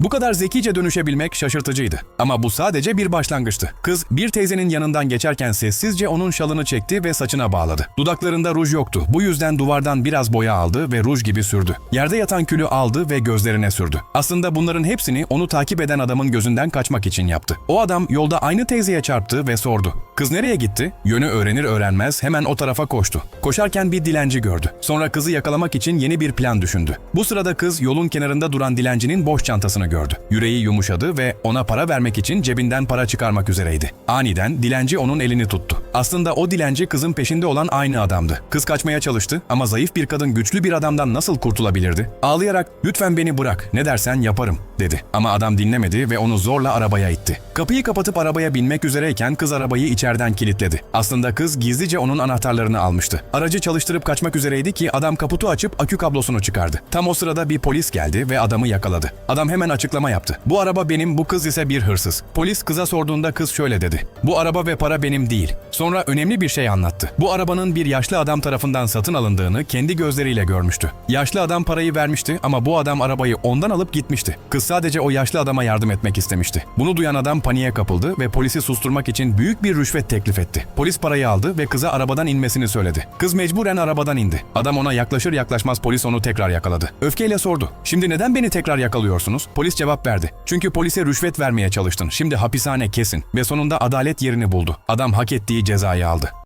Bu kadar zekice dönüşebilmek şaşırtıcıydı. Ama bu sadece bir başlangıçtı. Kız bir teyzenin yanından geçerken sessizce onun şalını çekti ve saçına bağladı. Dudaklarında ruj yoktu. Bu yüzden duvardan biraz boya aldı ve ruj gibi sürdü. Yerde yatan külü aldı ve gözlerine sürdü. Aslında bunların hepsini onu takip eden adamın gözünden kaçmak için yaptı. O adam yolda aynı teyzeye çarptı ve sordu. Kız nereye gitti? Yönü öğrenir öğrenmez hemen o tarafa koştu. Koşarken bir dilenci gördü. Sonra kızı yakalamak için yeni bir plan düşündü. Bu sırada kız yolun kenarında duran dilencinin boş çantasını gördü. Yüreği yumuşadı ve ona para vermek için cebinden para çıkarmak üzereydi. Aniden dilenci onun elini tuttu. Aslında o dilenci kızın peşinde olan aynı adamdı. Kız kaçmaya çalıştı ama zayıf bir kadın güçlü bir adamdan nasıl kurtulabilirdi? Ağlayarak "Lütfen beni bırak. Ne dersen yaparım." dedi. Ama adam dinlemedi ve onu zorla arabaya itti. Kapıyı kapatıp arabaya binmek üzereyken kız arabayı içeriden kilitledi. Aslında kız gizlice onun anahtarlarını almıştı. Aracı çalıştırıp kaçmak üzereydi ki adam kaputu açıp akü kablosunu çıkardı. Tam o sırada bir polis geldi ve adamı yakaladı. Adam hemen açıklama yaptı. Bu araba benim, bu kız ise bir hırsız. Polis kıza sorduğunda kız şöyle dedi. Bu araba ve para benim değil. Sonra önemli bir şey anlattı. Bu arabanın bir yaşlı adam tarafından satın alındığını kendi gözleriyle görmüştü. Yaşlı adam parayı vermişti ama bu adam arabayı ondan alıp gitmişti. Kız sadece o yaşlı adama yardım etmek istemişti. Bunu duyan adam paniğe kapıldı ve polisi susturmak için büyük bir rüşvet teklif etti. Polis parayı aldı ve kıza arabadan inmesini söyledi. Kız mecburen arabadan indi. Adam ona yaklaşır yaklaşmaz polis onu tekrar yakaladı. Öfkeyle sordu. Şimdi neden beni tekrar yakalıyorsunuz? Polis cevap verdi. Çünkü polise rüşvet vermeye çalıştın. Şimdi hapishane kesin. Ve sonunda adalet yerini buldu. Adam hak ettiği cezayı aldı.